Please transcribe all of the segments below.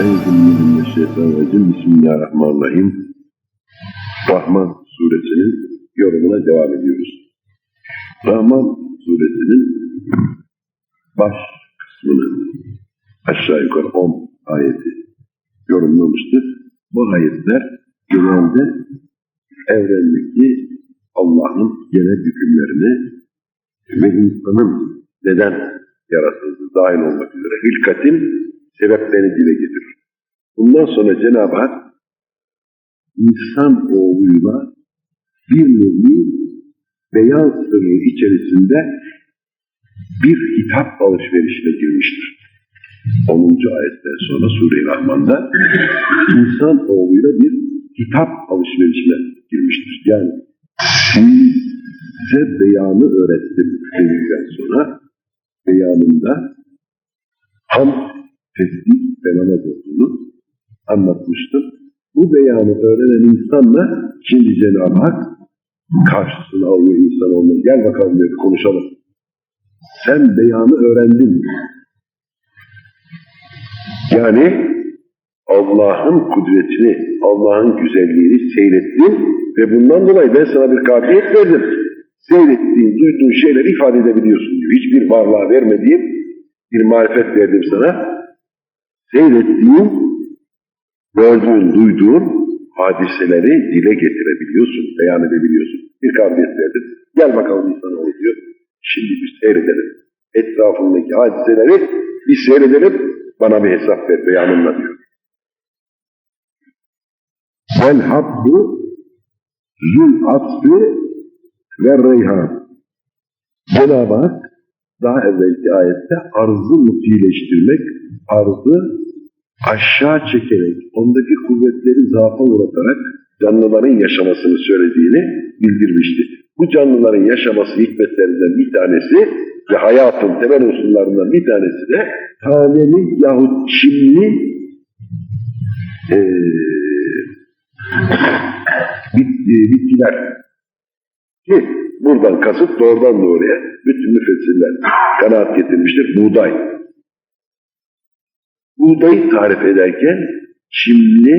Euzubillahimineşşeytanirracim. Bismillahirrahmanirrahim. Rahman suresinin yorumuna devam ediyoruz. Rahman suresinin baş kısmını aşağı yukarı 10 ayeti yorumlamıştır. Bu ayetler genelde evrendeki Allah'ın genel hükümlerini ve insanın neden yaratıldığı dahil olmak üzere hilkatin sebeplerini dile getirir. Bundan sonra Cenab-ı Hak insan oğluyla bir nevi beyaz sırrı içerisinde bir hitap alışverişine girmiştir. 10. ayetten sonra Sure-i Rahman'da insan oğluyla bir hitap alışverişine girmiştir. Yani size beyanı öğrettim dedikten sonra beyanında ham tesbih ve namaz olduğunu anlatmıştım. Bu beyanı öğrenen insanla şimdi Cenab-ı Hak karşısına alıyor insan olmayı. Gel bakalım diyor konuşalım. Sen beyanı öğrendin. Yani Allah'ın kudretini, Allah'ın güzelliğini seyrettin ve bundan dolayı ben sana bir kabiliyet verdim. Seyrettiğin, duyduğun şeyleri ifade edebiliyorsun diyor. Hiçbir varlığa vermediğim bir marifet verdim sana. Seyrettiğin, gördüğün, duyduğun hadiseleri dile getirebiliyorsun, beyan edebiliyorsun. Bir kabiliyet verdim. Gel bakalım insanoğlu diyor. Şimdi bir seyredelim. Etrafındaki hadiseleri bir seyredelim. Bana bir hesap ver beyanınla diyor. Vel habbu zul asfi ve reyhan. Cenab-ı Hak daha evvelki ayette arzı mutileştirmek, arzı aşağı çekerek, ondaki kuvvetleri zaafa uğratarak canlıların yaşamasını söylediğini bildirmişti. Bu canlıların yaşaması hikmetlerinden bir tanesi ve hayatın temel unsurlarından bir tanesi de taneli yahut çimli bit, e, bitkiler. Ki buradan kasıt doğrudan doğruya bütün müfessirler kanaat getirmiştir. Buğday. Buğdayı tarif ederken çimli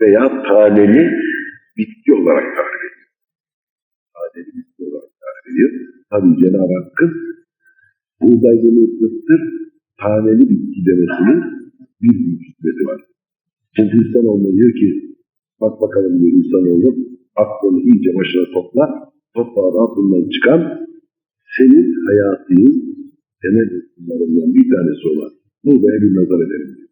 veya taneli bitki olarak tarif ediyor. Taneli bitki olarak tarif ediyor. Tabi Cenab-ı Hakk'ın buğdayını ısıttır, taneli bitki demesinin bir büyük hikmeti var. Çünkü insan olma diyor ki, bak bakalım diyor insan oğlum, aklını iyice başına topla, toprağın altından çıkan, senin hayatının temel unsurlarından bir tanesi olan buğdaya bir nazar edelim.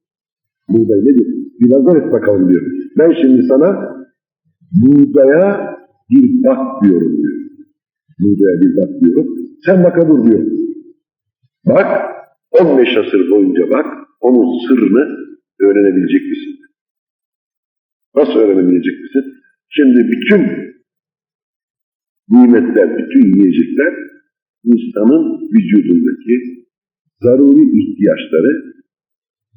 Buğday nedir? Bir nazar et bakalım diyor. Ben şimdi sana buğdaya bir bak diyorum diyor. Buğdaya bir bak diyorum. Sen baka diyor. Bak, 15 asır boyunca bak, onun sırrını öğrenebilecek misin? Nasıl öğrenebilecek misin? Şimdi bütün nimetler, bütün yiyecekler insanın vücudundaki zaruri ihtiyaçları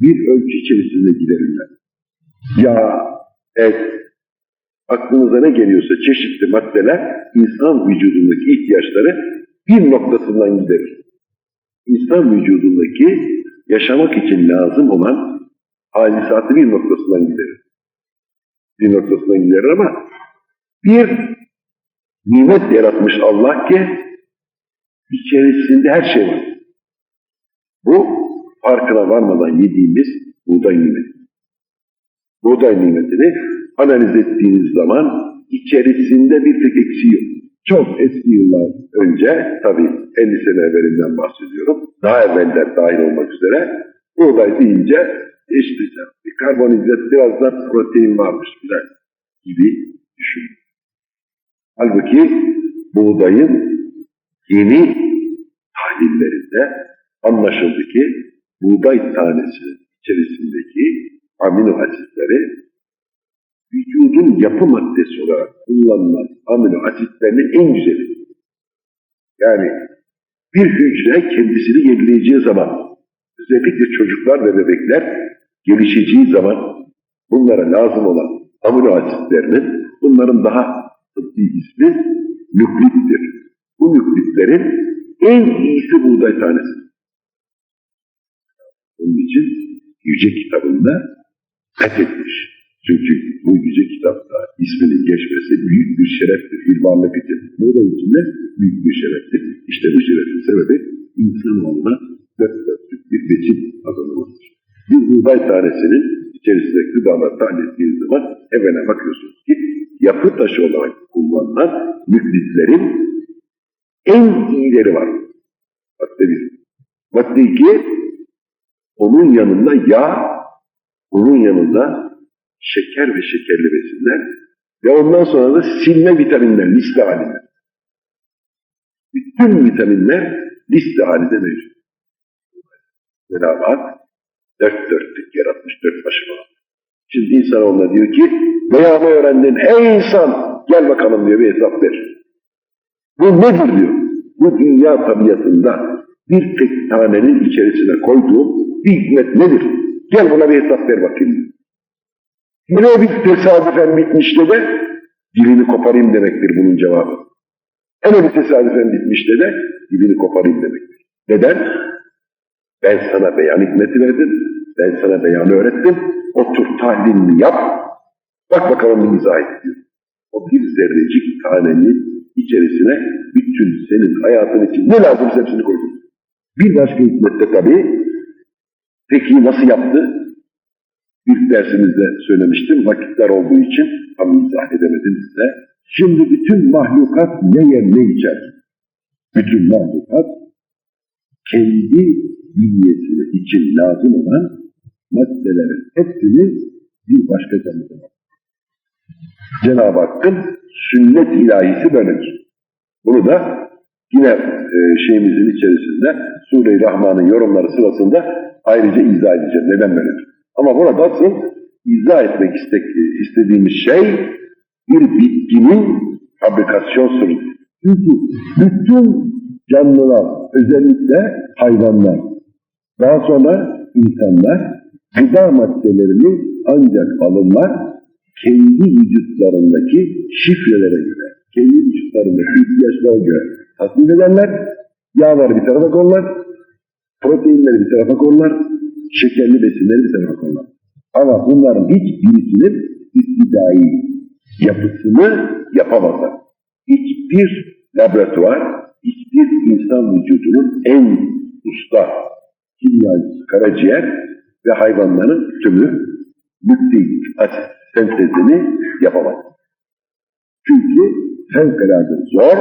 bir ölçü içerisinde giderirler. Yağ, et, aklınıza ne geliyorsa çeşitli maddeler insan vücudundaki ihtiyaçları bir noktasından giderir. İnsan vücudundaki yaşamak için lazım olan hadisatı bir noktasından giderir. Bir noktasından giderir ama bir nimet yaratmış Allah ki içerisinde her şey var. Bu farkına varmadan yediğimiz buğday nimeti. Buğday nimetini analiz ettiğiniz zaman içerisinde bir tek eksiği yok. Çok eski yıllar önce, tabii 50 sene evvelinden bahsediyorum, daha evveller dahil olmak üzere, buğday deyince işte bir karbonhidrat biraz da protein varmış biraz gibi düşünün. Halbuki buğdayın yeni tahlillerinde anlaşıldı ki buğday tanesi içerisindeki amino asitleri vücudun yapı maddesi olarak kullanılan amino asitlerinin en güzeli. Yani bir hücre kendisini yenileyeceği zaman, özellikle çocuklar ve bebekler gelişeceği zaman bunlara lazım olan amino asitlerinin, bunların daha tıbbi ismi nüklittir. Bu nüklitlerin en iyisi buğday tanesi. Onun için yüce kitabında fethetmiş. Çünkü bu yüce kitapta isminin geçmesi büyük bir şereftir. İlmanlık için. Bunun için de büyük bir şereftir. İşte bu şerefin sebebi insanoğluna dört dörtlük bir besin kazanılmasıdır. Bir buğday tanesinin içerisinde gıdalar ettiğiniz zaman evvela bakıyorsunuz ki yapı taşı olarak kullanılan müklitlerin en iyileri var. Madde bir. Madde iki, onun yanında yağ, onun yanında şeker ve şekerli besinler ve ondan sonra da silme vitaminler liste halinde. Bütün vitaminler liste halinde mevcut. Cenab-ı Hak dört dörtlük yaratmış dört başıma. Şimdi insan ona diyor ki beyanı öğrendin ey insan gel bakalım diyor bir hesap ver. Bu nedir diyor. Bu dünya tabiatında bir tek tanenin içerisine koyduğum bir hikmet nedir? Gel buna bir hesap ver bakayım. Yine bir tesadüfen bitmişte de dilini koparayım demektir bunun cevabı. Hele bir tesadüfen bitmişte de dilini koparayım demektir. Neden? Ben sana beyan hikmeti verdim. Ben sana beyanı öğrettim. Otur tahlilini yap. Bak bakalım izah et diyor. O bir zerrecik tanenin içerisine bütün senin hayatın için ne lazımsa hepsini koydum. Bir başka hikmette tabii. Peki nasıl yaptı? İlk dersimizde söylemiştim. Vakitler olduğu için tam izah edemedim size. Şimdi bütün mahlukat ne yer ne içer. Bütün mahlukat kendi bünyesine için lazım olan maddelerin hepsini bir başka var. Cenab-ı Hakk'ın sünnet ilahisi böyledir. Bunu da yine e, şeyimizin içerisinde Sure-i Rahman'ın yorumları sırasında ayrıca izah edeceğim. Neden böyledir? Ama burada asıl izah etmek istek, istediğimiz şey bir bitkinin fabrikasyon süreci. Çünkü bütün canlılar, özellikle hayvanlar, daha sonra insanlar gıda maddelerini ancak alırlar kendi vücutlarındaki şifrelere göre, kendi vücutlarındaki ihtiyaçlara göre tatmin ederler. Yağları bir tarafa koyarlar, proteinleri bir tarafa koyarlar, şekerli besinleri bir tarafa koyarlar. Ama bunların hiçbirisinin iktidai yapısını yapamazlar. Hiçbir laboratuvar, hiçbir insan vücudunun en usta kimyacısı karaciğer ve hayvanların tümü nükleik asit sentezini yapamaz. Çünkü fevkalade zor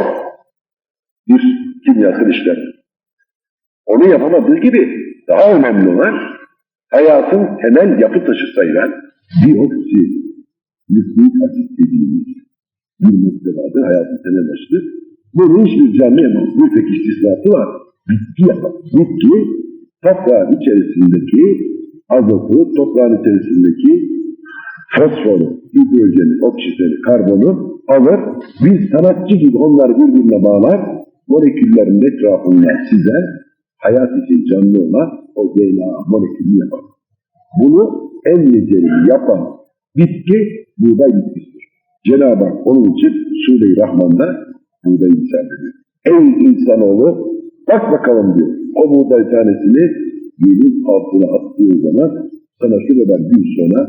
bir kimyasal işlem. Onu yapamadığı gibi daha önemli olan hayatın temel yapı taşı sayılan dioksi nükleik asit dediğimiz bir madde hayatın temel taşıdır. Bunu hiçbir canlı yapamaz. Bir tek istisnası var. Bitki yapar. Bitki toprağın içerisindeki azotu, toprağın içerisindeki fosforu, hidrojeni, oksijeni, karbonu alır. Bir sanatçı gibi onları birbirine bağlar. Moleküllerin etrafında size hayat için canlı olan o DNA molekülü yapar. Bunu en becerili yapan bitki buğday bitkisidir. Cenab-ı Hak onun için Sure-i Rahman'da buğday misal ediyor. Ey insanoğlu bak bakalım diyor. O buğday tanesini yerin altına attığın zaman sana şu kadar gün sonra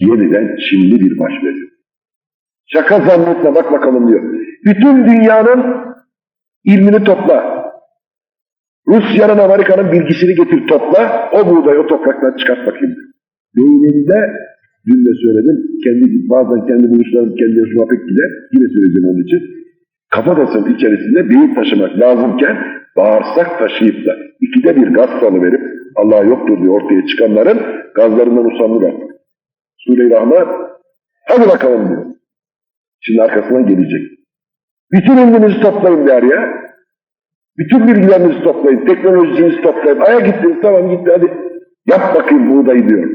yeniden çimli bir baş verir. Şaka zannetme bak bakalım diyor. Bütün dünyanın ilmini topla. Rusya'nın Amerika'nın bilgisini getir topla. O buğdayı o topraktan çıkart bakayım. Beyninde dün de söyledim. Kendi, bazen kendi buluşlarım kendi hoşuma pek gider. Yine söyleyeceğim onun için. Kafatasının içerisinde beyin taşımak lazımken bağırsak taşıyıp da ikide bir gaz salıverip Allah yoktur diye ortaya çıkanların gazlarından usandılar. Sure-i Rahman hadi bakalım diyor. Şimdi arkasından gelecek. Bütün ilminizi toplayın der ya. Bütün bilgilerinizi toplayın, teknolojinizi toplayın. Aya gittiniz tamam gitti hadi. Yap bakayım buğdayı diyor.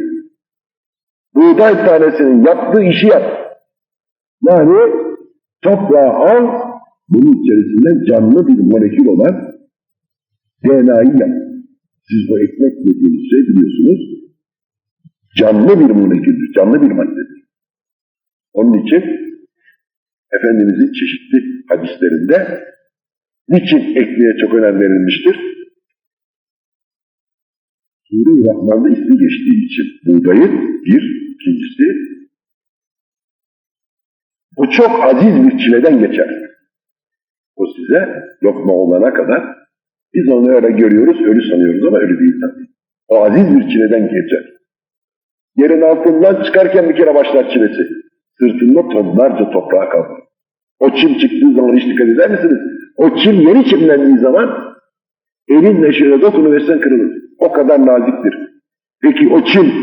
Buğday tanesinin yaptığı işi yap. Yani toprağı al, bunun içerisinde canlı bir molekül olan DNA'yı yap. Siz bu ekmek dediğiniz şey biliyorsunuz. Canlı bir moleküldür, canlı bir maddedir. Onun için Efendimizin çeşitli hadislerinde niçin ekmeğe çok önem verilmiştir? Sure-i Rahman'da ismi geçtiği için buğdayın bir, ikincisi bu çok aziz bir çileden geçer. O size lokma olana kadar biz onu öyle görüyoruz, ölü sanıyoruz ama ölü değil tabii. O aziz bir çileden geçer. Yerin altından çıkarken bir kere başlar çilesi. Sırtında tonlarca toprağa kalır. O çim çıktığı zaman hiç dikkat eder misiniz? O çim yeni çimlendiği zaman elinle şöyle dokunuversen kırılır. O kadar naziktir. Peki o çim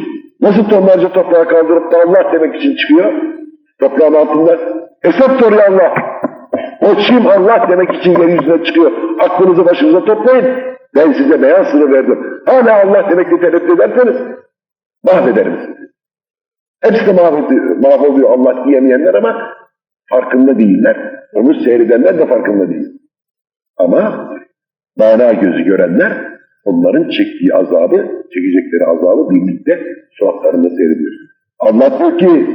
nasıl tonlarca toprağa kaldırıp da Allah demek için çıkıyor? Toprağın altında hesap soruyor Allah. O çim Allah demek için yeryüzüne çıkıyor. Aklınızı başınıza toplayın. Ben size beyan sırrı verdim. Hala Allah demekle tereddüt ederseniz mahvederim sizi. Hepsi de mahvoluyor, Allah diyemeyenler ama farkında değiller. Onu seyredenler de farkında değil. Ama mana gözü görenler onların çektiği azabı, çekecekleri azabı birlikte suratlarında seyrediyor. Allah diyor ki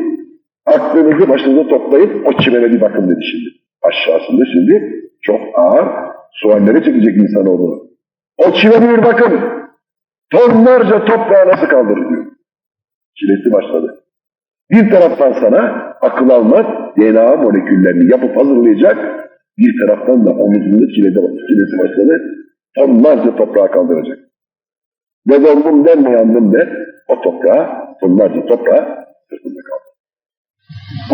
aklınızı başınıza toplayıp o çimene bir bakın dedi şimdi. Aşağısında şimdi çok ağır suallere çekecek insanoğlu. O çimene bir bakın. Tonlarca toprağı nasıl kaldırır diyor. Çilesi başladı. Bir taraftan sana akıl almaz DNA moleküllerini yapıp hazırlayacak, bir taraftan da omuzunda çilede, çilesi başladı. Tonlarca toprağa kaldıracak. Ve dondum der mi yandım der, o toprağa, tonlarca toprağa sırtında kaldı.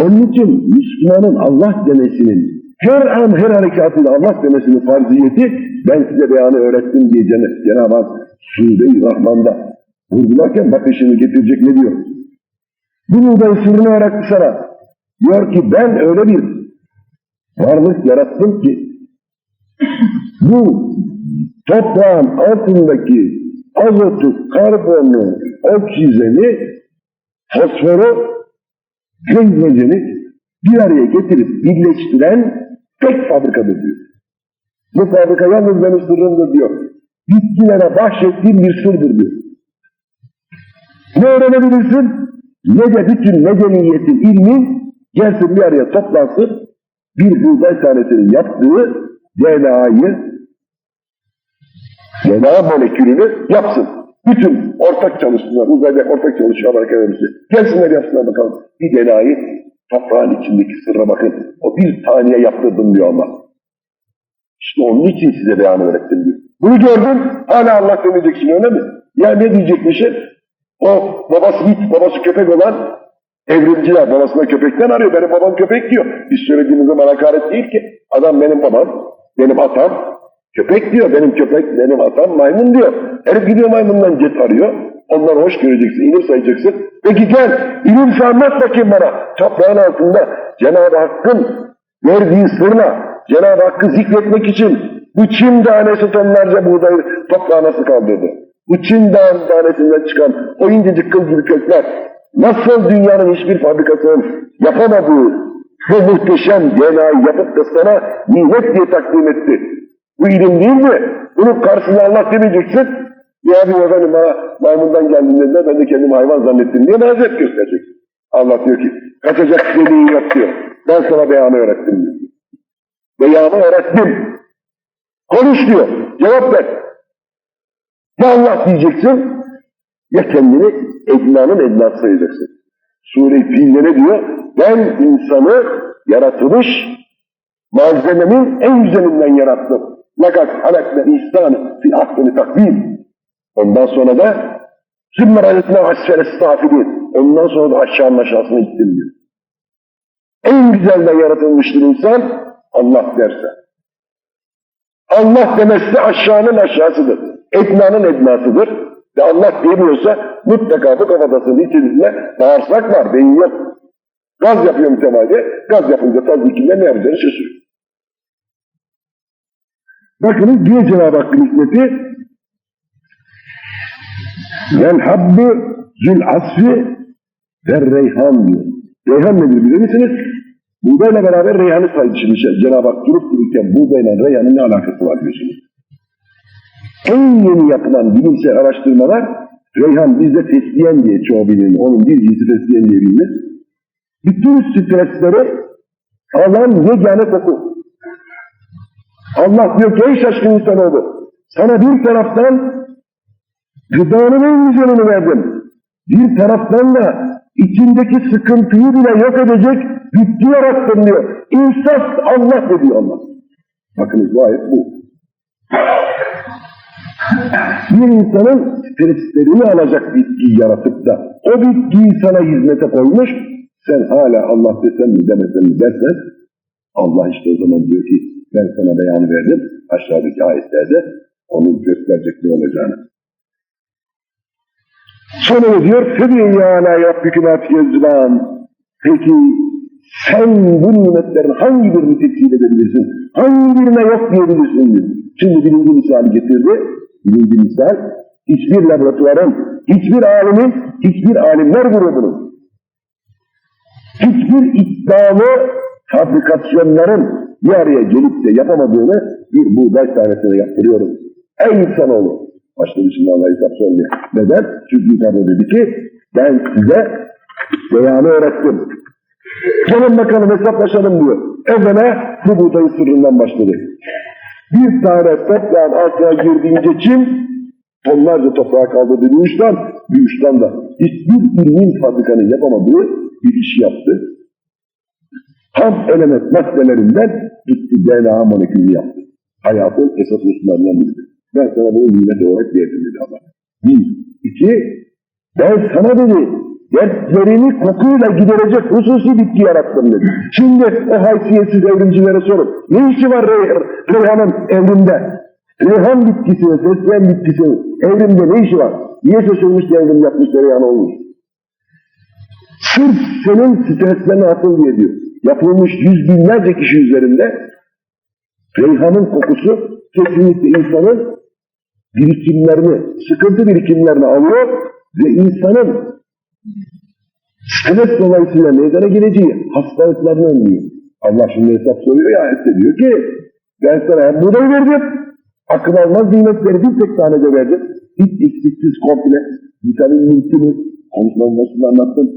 Onun için Müslümanın Allah demesinin, her an her harekatında Allah demesinin farziyeti, ben size beyanı öğrettim diye Cenab- Cenab-ı Hak Sure-i Rahman'da vurgularken bakın şimdi getirecek ne diyor? Sırrını öğretti sana. Diyor ki ben öyle bir varlık yarattım ki bu toprağın altındaki azotu, karbonu, oksijeni, fosforu, hidrojeni bir araya getirip birleştiren tek fabrikadır diyor. Bu fabrika yalnız benim sırrımdır diyor. Bitkilere bahşettiğim bir sırdır diyor. Ne öğrenebilirsin? Ne de bütün medeniyetin, ilmin gelsin bir araya toplansın, bir buğday tanesinin yaptığı DNA'yı, DNA molekülünü yapsın. Bütün ortak çalışmalar, uzayda ortak Amerika Devleti. Gelsinler yapsınlar bakalım. Bir DNA'yı toprağın içindeki sırra bakın. O bir taneye yaptırdım diyor Allah. İşte onun için size beyanı öğrettim diyor. Bunu gördün, hala Allah demeyeceksin öyle mi? Ya ne diyecekmişsin? O babası it, babası köpek olan evrimciler babasına köpekten arıyor. Benim babam köpek diyor. Biz söylediğimiz zaman hakaret değil ki. Adam benim babam, benim atam köpek diyor. Benim köpek, benim atam maymun diyor. Herif gidiyor maymundan cet arıyor. Onları hoş göreceksin, ilim sayacaksın. Peki gel, ilim anlat bakayım bana. Toprağın altında Cenab-ı Hakk'ın verdiği sırla Cenab-ı Hakk'ı zikretmek için bu çim tanesi tonlarca buğdayı toprağa nasıl kaldırdı? Bu çim dağın tanesinden çıkan o incecik kıl gibi kökler nasıl dünyanın hiçbir fabrikasının yapamadığı bu muhteşem DNA'yı yapıp da sana nimet diye takdim etti. Bu ilim değil mi? Bunun karşısında Allah demeyeceksin. Ya bir efendim bana maymundan geldim dediler, ben de kendimi hayvan zannettim diye mazeret göstereceksin. Allah diyor ki, kaçacak deliğin yok diyor. Ben sana beyanı öğrettim diyor. Beyanı öğrettim. Konuş diyor, cevap ver. Ya Allah diyeceksin, ya kendini Edna'nın Edna'sı sayacaksın. Sure-i Fil'de ne diyor? Ben insanı yaratılmış malzememin en güzelinden yarattım. Lakat halakne insan fi ahseni takvim. Ondan sonra da Sümme razetine asfere stafidin. Ondan sonra da aşağının aşağısına gittim diyor. En güzelden yaratılmıştır insan Allah derse. Allah demezse aşağının aşağısıdır. Edna'nın ednasıdır. Ve Allah demiyorsa mutlaka bu kafatasının içerisinde bağırsak var, beyin yok. Gaz yapıyor mütemadi. Gaz yapınca tabii ki ne yapacağını şaşırıyor. Bakınız diyor Cenab-ı Hakk'ın hikmeti Vel habbı zül asfi ve reyhan diyor. Reyhan nedir bilir misiniz? Buğdayla beraber reyhanı saydı şimdi Cenab-ı Hak durup dururken buğdayla reyhanın ne alakası var diyorsunuz. En yeni yapılan bilimsel araştırmalar reyhan bizde fesleğen diye çoğu bilinir. Onun bir cinsi fesleğen diye bilinir. Bütün stresleri alan yegane koku. Allah diyor ki ey şaşkın insanoğlu sana bir taraftan Gıdanın en güzelini verdim. Bir taraftan da içindeki sıkıntıyı bile yok edecek bitki yarattım diyor. İnsaf Allah dedi Allah. Bakınız bu ayet bu Bir insanın streslerini alacak bitkiyi yaratıp da o bitkiyi sana hizmete koymuş, sen hala Allah desem mi demesem mi dersen, Allah işte o zaman diyor ki ben sana beyanı verdim aşağıdaki ayetlerde onun gösterecek ne olacağını. Sonra diyor فَبِيَ عَلَى يَرْبِكُمَا فِيَزْلَامِ Peki sen bu nimetlerin hangi birini teksil edebilirsin? Hangi birine yok diyebilirsin? diyor. Şimdi birinci misali getirdi. Birinci hiçbir laboratuvarın, hiçbir alimin, hiçbir alimler grubunun, hiçbir iddialı fabrikasyonların bir araya gelip de yapamadığını bir buğday tanesine yaptırıyorum. Ey insanoğlu! Başta dışında Allah hesap sormuyor. Neden? Çünkü yukarıda dedi ki ben size beyanı öğrettim. Gelin bakalım hesaplaşalım diyor. Evvela bu buğdayın sırrından başladı. Bir tane toprağın altına girdiğince kim? Tonlarca toprağa kaldırdı bir uçtan, bir uçtan da hiçbir ilmin fabrikanın yapamadığı bir işi yaptı. Ham element maddelerinden gitti DNA molekülü yaptı. Hayatın esas unsurlarından biridir. Ben sana bunu nimet olarak verdim dedi Allah. Bir, iki, ben sana dedi, dertlerini kokuyla giderecek hususi bitki yarattım dedi. Şimdi o haysiyetsiz evrimcilere sorun. Ne işi var Rey Reyhan'ın evrimde? Reyhan bitkisi, fesleğen bitkisi evrimde ne işi var? Niye şaşırmış da evrim yapmış da Reyhan olmuş? Sırf senin streslerini atıl diye diyor. Yapılmış yüz binlerce kişi üzerinde Reyhan'ın kokusu kesinlikle insanın birikimlerini, sıkıntı birikimlerini alıyor ve insanın stres dolayısıyla meydana geleceği hastalıklarını önlüyor. Allah şimdi hesap soruyor ya ayette diyor ki ben sana hem buğdayı verdim, akıl almaz nimetleri bir tek tane de verdim. Hiç eksiksiz komple, vitamin mülkünü konuşmanın başında anlattım.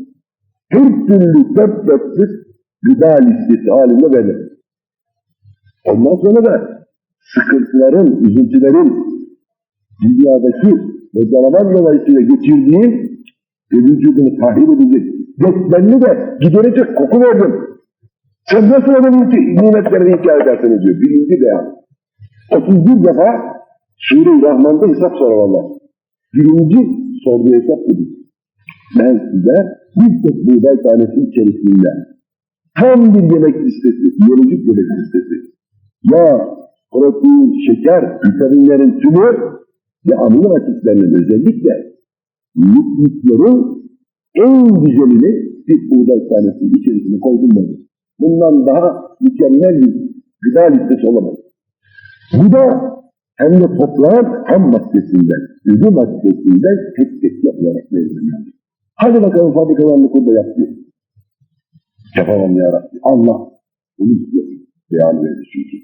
Her türlü dört dörtlük gıda listesi halinde verdim. Ondan sonra da sıkıntıların, üzüntülerin dünyadaki bocalaman dolayısıyla geçirdiğin ve vücudunu tahrip edecek, beslenini de giderecek koku verdim. Sen nasıl onun nimetlerini inkar edersin diyor. Birinci beyan. 31 defa Sure-i Rahman'da hesap sorar Allah. Birinci sorduğu hesap budur. Ben size bir tek buğday tanesi içerisinde tam bir yemek listesi, biyolojik yemek listesi. Yağ, protein, şeker, vitaminlerin tümü ve amino asitlerinin özellikle lipidlerin en güzelini bir buğday tanesi içerisine koydum ben. Bundan daha mükemmel bir gıda listesi olamaz. Bu da hem de toprağın ham maddesinden, ürün maddesinden tek tek yapılarak verilmeli. Hadi bakalım fabrikalarını burada yap diyor. Yapamam ya Rabbi. Allah bunu istiyor. Beyan verdi çünkü.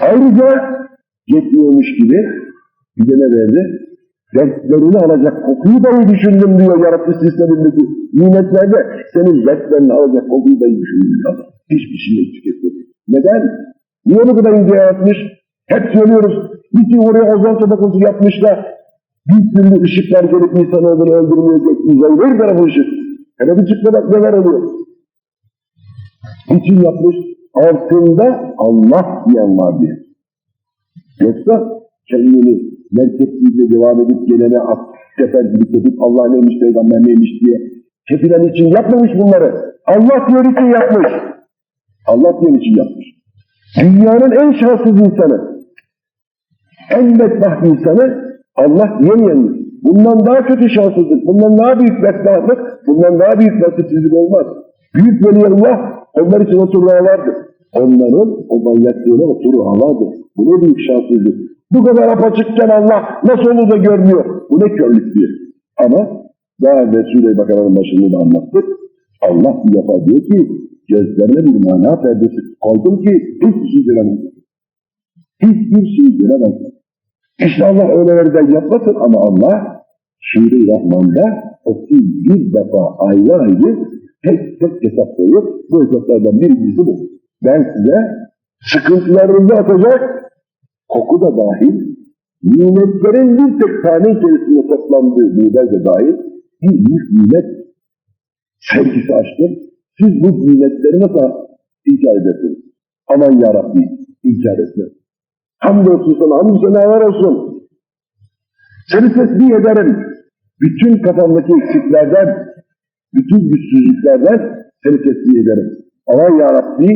Ayrıca yetmiyormuş gibi bir de ne verdi? Dertlerini alacak kokuyu dahi düşündüm diyor yaratmış sistemindeki nimetlerde. Senin dertlerini alacak kokuyu dahi düşündüm diyor. Hiçbir şey tüketmedi. Neden? Niye bu kadar ince yaratmış? Hep söylüyoruz. Niçin oraya ozon tabakası yapmışlar? Bir türlü ışıklar gelip insanoğlunu öldürmeyecek uzay. Ver tarafı ışık. Hele bir çıkma bak neler oluyor. Niçin yapmış? Altında Allah diyen var diye. Yoksa kendini merkezliğiyle devam edip gelene at, sefer gibi tepip Allah neymiş, peygamber neymiş diye kefilen için yapmamış bunları. Allah diyor için yapmış. Allah diyor için yapmış. Dünyanın en şanssız insanı, en bedbaht insanı Allah diyemeyen Bundan daha kötü şanssızlık, bundan daha büyük bedbahtlık, bundan daha büyük nasipsizlik olmaz. Büyük veliyullah onlar için oturur ağlardır. Onların o manyaklığına ağlardır. Bu ne büyük şanssızlık. Bu kadar apaçıkken Allah nasıl olur da görmüyor. Bu ne körlük diye. Ama daha evvel Sure-i Bakara'nın başında da anlattık. Allah bir defa diyor ki gözlerine bir mana perdesi koydum ki hiçbir şey göremez. Hiçbir şey göremez. İşte Allah öylelerden yapmasın ama Allah Sure-i Rahman'da 31 defa ayrı ayrı tek tek hesap koyuyor. Bu hesaplardan birincisi bu. Ben size sıkıntılarınızı atacak koku da dahil, nimetlerin bir tek tane içerisinde toplandığı buğday da dahil bir büyük nimet sevgisi açtım. Siz bu nimetleri nasıl inkar edersiniz? Aman ya Rabbi inkar etme. Hamdolsun sana, hamdü senalar olsun. Seni tesbih ederim. Bütün kafamdaki eksiklerden, bütün güçsüzlüklerden seni tesbih ederim. Aman ya Rabbi,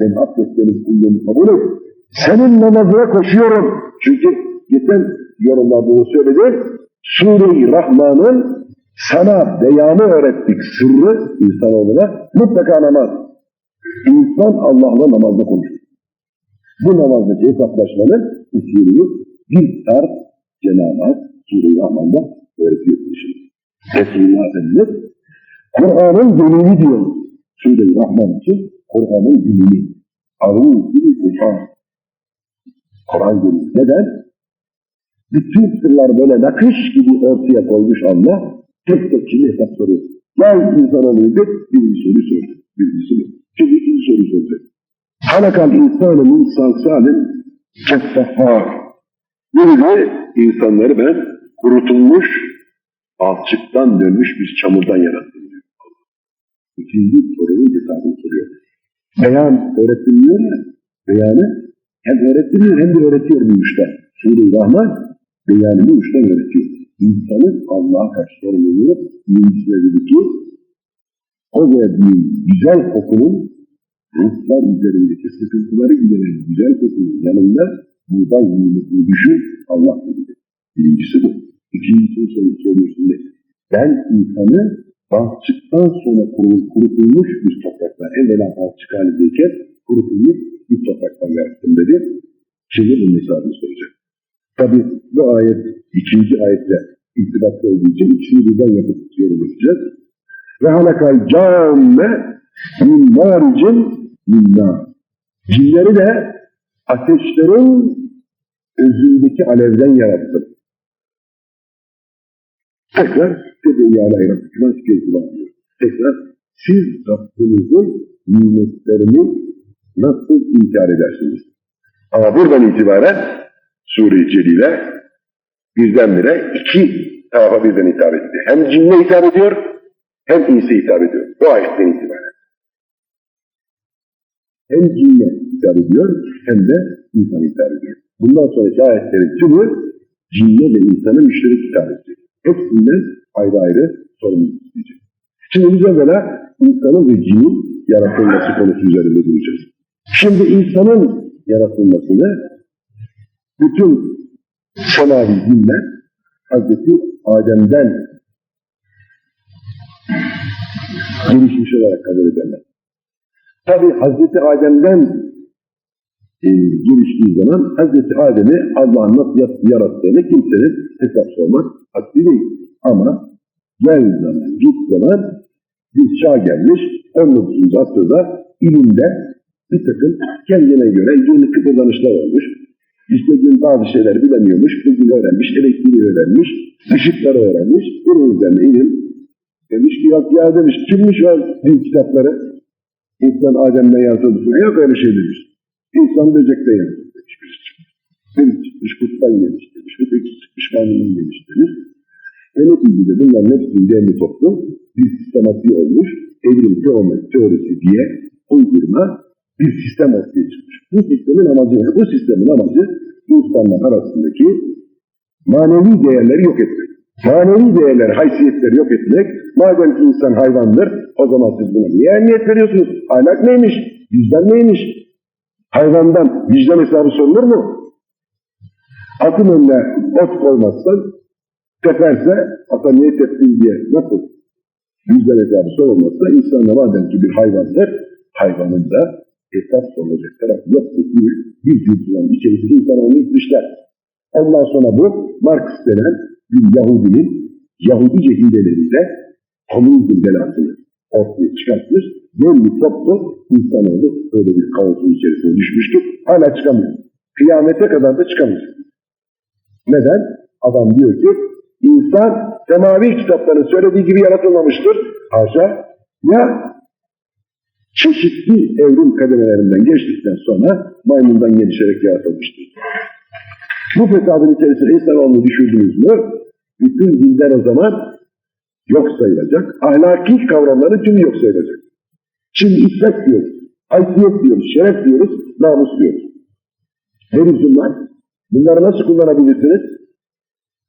ben affettiğiniz kulluğumu kabul et. Senin namazına koşuyorum. Çünkü geçen yorumlarda bunu söyledim. Sure-i Rahman'ın sana beyanı öğrettik sırrı insanoğluna mutlaka namaz. İnsan Allah'la namazda konuşur. Bu namazdaki hesaplaşmanın usulünü bir tarz Cenab-ı Hak Sure-i Rahman'da öğretiyor. Resulullah Efendimiz Kur'an'ın delili diyor. Sure-i Rahman için Kur'an'ın delili. Arun bil Kur'an. Kur'an delili. Neden? Bütün sırlar böyle nakış gibi ortaya koymuş Allah. Tek tek şimdi hesap soruyor. Ya insan oluyordu, birinci soru sordu. Birinci soru. Şimdi ikinci soru sordu. Halakal insanı min salsalin kessehar. Böyle insanları ben kurutulmuş, alçıktan dönmüş bir çamurdan yarattım diyor. İkinci sorunun hesabını soruyor. Beyan öğretilmiyor ya, beyanı hem öğretiliyor hem de öğretiyor bu işte. Sure-i Rahman beyanını bu işten öğretiyor. İnsanın Allah'a karşı sorumluluğu birincisine dedi ki o verdiği güzel kokunun ruhlar üzerindeki sıkıntıları gideren güzel kokunun yanında buğday nimetini düşün Allah dedi. Birincisi bu. İkincisi soru soruyorsun? Ben insanı balçıktan sonra kuru- kurutulmuş bir topraktan, evvela balçık halindeyken kurutulmuş bir topraktan yarattım dedi. Şimdi bunun hesabını soracak. Tabi bu ayet ikinci ayetle irtibatlı olduğu için ikisini birden yapıp yorum yapacağız. Ve halakal câmme min maricin min nar. Cinleri de ateşlerin özündeki alevden yarattım. Tekrar tedeyyâle yarattım. Nasıl kez diyor. Tekrar siz Rabbinizin nimetlerini nasıl inkar edersiniz? Ama buradan itibaren Sure-i Celil'e birdenbire iki tarafa birden hitap etti. Hem cinne hitap ediyor, hem inse hitap ediyor. Bu ayetten itibaren. Hem cinne hitap ediyor, hem de insan hitap ediyor. Bundan sonraki ayetlerin tümü cinne ve insanı müşterek hitap edecek. Hepsinden ayrı ayrı sorumluluk isteyecek. Şimdi biz evvela insanın ve cinin yaratılması konusu üzerinde duracağız. Şimdi insanın yaratılmasını bütün semavi dinler Hazreti Adem'den gelişmiş olarak kabul ederler. Tabi Hazreti Adem'den e, geliştiği zaman Hazreti Adem'i Allah'ın nasıl yarattığını kimsenin hesap sormak haddi değil. Ama gel zaman, git zaman bir çağ gelmiş 19. asırda ilimde bir takım kendine göre yeni kıpırdanışlar olmuş. Gün bazı şeyler bilemiyormuş, bugün öğrenmiş, elektriği öğrenmiş, ışıkları öğrenmiş. Bunun üzerine ilim demiş ki yok ya demiş, kimmiş o din kitapları? İnsan Adem'den yazıldı. Yok öyle şey demiş. İnsan böcekten yazıldı demiş. Birisi. Birisi çıkmış, kuttan yemiş demiş. Öteki çıkmış, maymunun yemiş demiş. Ve neticede bunların hepsinin derli toplum bir sistematiği olmuş. Evrim teori- teorisi diye uydurma bir sistem ortaya çıkmış. Bu sistemin amacı? Bu sistemin amacı insanlar arasındaki manevi değerleri yok etmek. Manevi değerleri, haysiyetleri yok etmek. Madem ki insan hayvandır, o zaman siz buna niye emniyet veriyorsunuz? Ahlak neymiş? Vicdan neymiş? Hayvandan vicdan hesabı sorulur mu? Atın önüne ot koymazsan, teperse ata niye tepsin diye nasıl vicdan hesabı sorulmazsa insanla madem ki bir hayvandır, hayvanın da hesap sorulacak tarafı yok. Bir, bir cüzdanın içerisinde insan onu itmişler. Ondan sonra bu Marx denen bir Yahudinin Yahudice hileleriyle komünizm belasını ortaya çıkartmış. Böyle bir toplum insanoğlu böyle bir kaosun içerisine düşmüş ki hala çıkamıyor. Kıyamete kadar da çıkamıyor. Neden? Adam diyor ki insan semavi kitapların söylediği gibi yaratılmamıştır. Haşa. Ya çeşitli evrim kademelerinden geçtikten sonra maymundan gelişerek yaratılmıştır. Bu fesadın içerisine insanoğlunu düşürdünüz mü, bütün dinden o zaman yok sayılacak. Ahlaki kavramları tüm yok sayılacak. Şimdi iffet diyoruz, haysiyet diyoruz, şeref diyoruz, namus diyoruz. Ne bunlar? Bunları nasıl kullanabilirsiniz?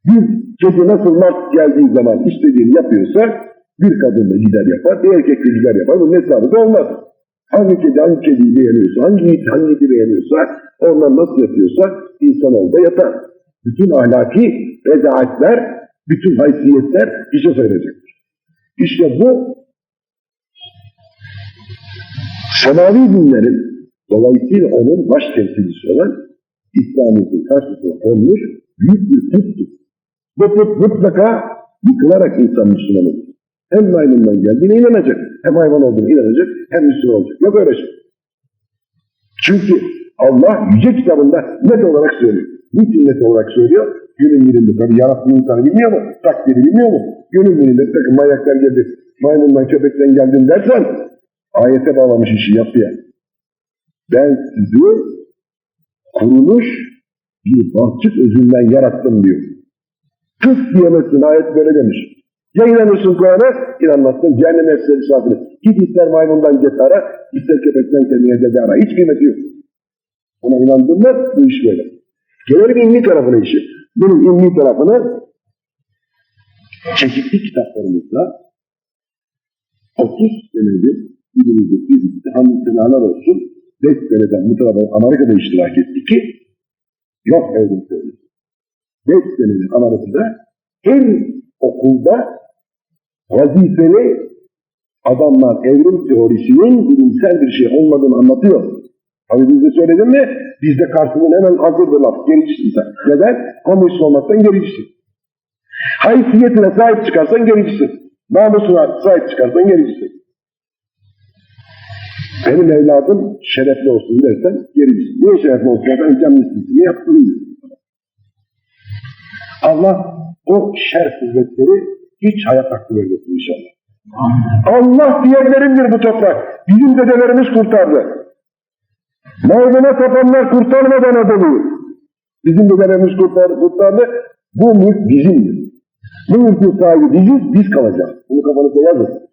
Bir kedi nasıl mart geldiği zaman istediğini yapıyorsa bir kadın da gider yapar, bir erkek de gider yapar. Bunun hesabı da olmaz. Hangi kedi hangi kediyi beğeniyorsa, hangi it hangi iti beğeniyorsa, onlar nasıl yapıyorsa insanoğlu da yapar. Bütün ahlaki rezaletler, bütün haysiyetler işe sayılacaktır. İşte bu semavi dinlerin dolayısıyla onun baş temsilcisi olan İslamiyet'in karşısına konmuş büyük bir puttur. Bu put mutlaka yıkılarak insan Müslüman olur. Hem maymundan geldiğine inanacak, hem hayvan olduğuna inanacak, hem Müslüman olacak. Yok öyle şey. Çünkü Allah yüce kitabında net olarak söylüyor. Niçin net olarak söylüyor? Günün birinde tabii yarattığı insanı bilmiyor mu? Takdiri bilmiyor mu? Günün birinde bir takım manyaklar geldi. Maymundan köpekten geldim dersen ayete bağlamış işi yapıya. Ben sizi kurumuş bir balçık özünden yarattım diyor. Kız diyemezsin ayet böyle demiş. Ya inanırsın Kur'an'a, inanmazsın cehennem nefsine misafiri. Git ister maymundan get ara, ister köpekten kendine dede ara. Hiç kıymeti yok. Ona inandın mı bu iş böyle. Gelelim ilmi tarafına işi. Bunun ilmi tarafını çeşitli kitaplarımızda 30 senedir ilimizde fizikte hamdü senalar olsun 5 seneden bu tarafa Amerika'da iştirak etti ki yok evrim teorisi. 5 senedir Amerika'da her okulda vazifeli adamlar evrim teorisinin bilimsel bir şey olmadığını anlatıyor. Hani bizde söyledim mi? Bizde karşılığın hemen hazırdır laf. Gericisin sen. Neden? Komünist olmaktan gericisin. Haysiyetine sahip çıkarsan gericisin. Namusuna sahip çıkarsan gericisin. Benim evladım şerefli olsun dersen gericisin. Niye şerefli olsun dersen can listesini yaptın Allah o şer kuvvetleri hiç hayat hakkı vermesin inşallah. Allah diyenlerindir bu toprak. Bizim dedelerimiz kurtardı. Maymuna tapanlar kurtarmadan adamı. Bizim dedelerimiz kurtardı, kurtardı. Bu mülk bizimdir. Bu mülkün sahibi biziz, biz kalacağız. Bunu kafanıza yazın.